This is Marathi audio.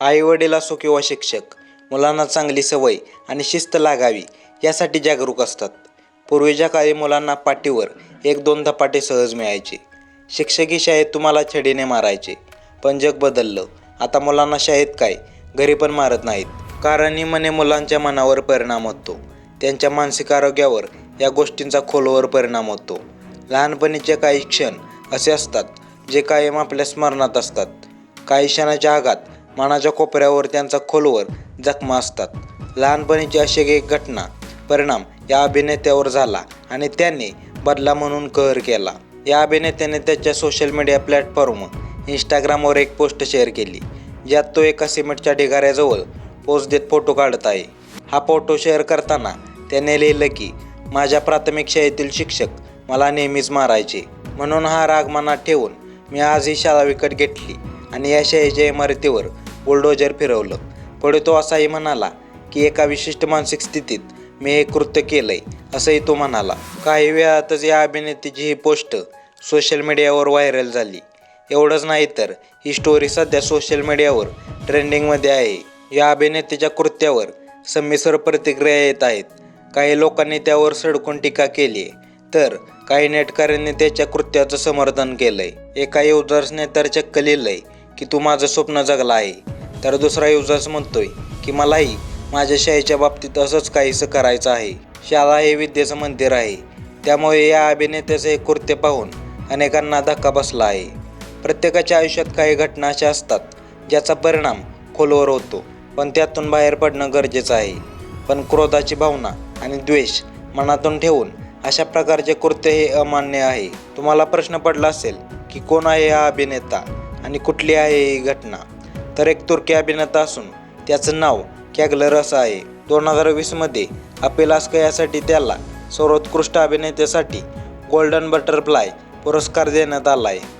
आई वडील असो किंवा शिक्षक मुलांना चांगली सवय आणि शिस्त लागावी यासाठी जागरूक असतात. पूर्वीच्या काळी मुलांना पाठीवर एक दोन धपाटे सहज मिळायचे. शिक्षकी शाळेत तुम्हाला छडीने मारायचे. पण जग बदललं. आता मुलांना शाळेत काय? घरी पण मारत नाहीत. कारण मने मुलांच्या मनावर परिणाम होतो. त्यांच्या मानसिक आरोग्यावर या गोष्टींचा खोलवर परिणाम होतो. लहानपणीचे काही क्षण असे असतात जे कायम आपल्या स्मरणात असतात. काही क्षणाच्या आघात मनाच्या कोपऱ्यावर त्यांचा खोलवर जखमा असतात. लहानपणीची अशी एक घटना परिणाम या अभिनेत्यावर झाला आणि त्यांनी बदला म्हणून कहर केला. या अभिनेत्याने त्याच्या सोशल मीडिया प्लॅटफॉर्म इंस्टाग्रामवर एक पोस्ट शेअर केली ज्यात तो एका सिमेंटच्या ढिगाऱ्याजवळ पोच देत फोटो काढत आहे. हा फोटो शेअर करताना त्याने लिहिलं की माझ्या प्राथमिक शाळेतील शिक्षक मला नेहमीच मारायचे. म्हणून हा राग मनात ठेवून मी आज ही शाळा विकत घेतली आणि या शाळेच्या इमारतीवर बुलडोजर फिरवलं. पुढे तो असाही म्हणाला की एका विशिष्ट मानसिक स्थितीत मी हे कृत्य केलंय असंही तो म्हणाला. काही वेळातच या अभिनेत्याची ही पोस्ट सोशल मीडियावर व्हायरल झाली. एवढंच नाही तर ही स्टोरी सध्या सोशल मीडियावर ट्रेंडिंगमध्ये आहे. या अभिनेत्याच्या कृत्यावर संमिश्र प्रतिक्रिया येत आहेत. काही लोकांनी त्यावर सडकून टीका केली आहे. तर काही नेटकऱ्यांनी त्याच्या कृत्याचं समर्थन केलंय. एका युजर्सने तर चक्क लिहिलंय की तू माझं स्वप्न जगला आहे. तर दुसरा युजर्स म्हणतोय की मलाही माझ्या शाळेच्या बाबतीत असंच काहीसं करायचं आहे. शाळा हे विद्येचं मंदिर आहे. त्यामुळे या अभिनेत्याचं कृत्य पाहून अनेकांना धक्का बसला आहे. प्रत्येकाच्या आयुष्यात काही घटना अशा असतात ज्याचा परिणाम खोलवर होतो. पण त्यातून बाहेर पडणं गरजेचं आहे. पण क्रोधाची भावना आणि द्वेष मनातून ठेवून अशा प्रकारचे कृत्य हे अमान्य आहे. तुम्हाला प्रश्न पडला असेल की कोण आहे हा अभिनेता आणि कुठली आहे ही घटना? तर एक तुर्की अभिनेता असून त्याचं नाव कॅगलर असं आहे. दोन हजार वीसमध्ये अपिलास्क यासाठी त्याला सर्वोत्कृष्ट अभिनेत्यासाठी गोल्डन बटरफ्लाय पुरस्कार देण्यात आला आहे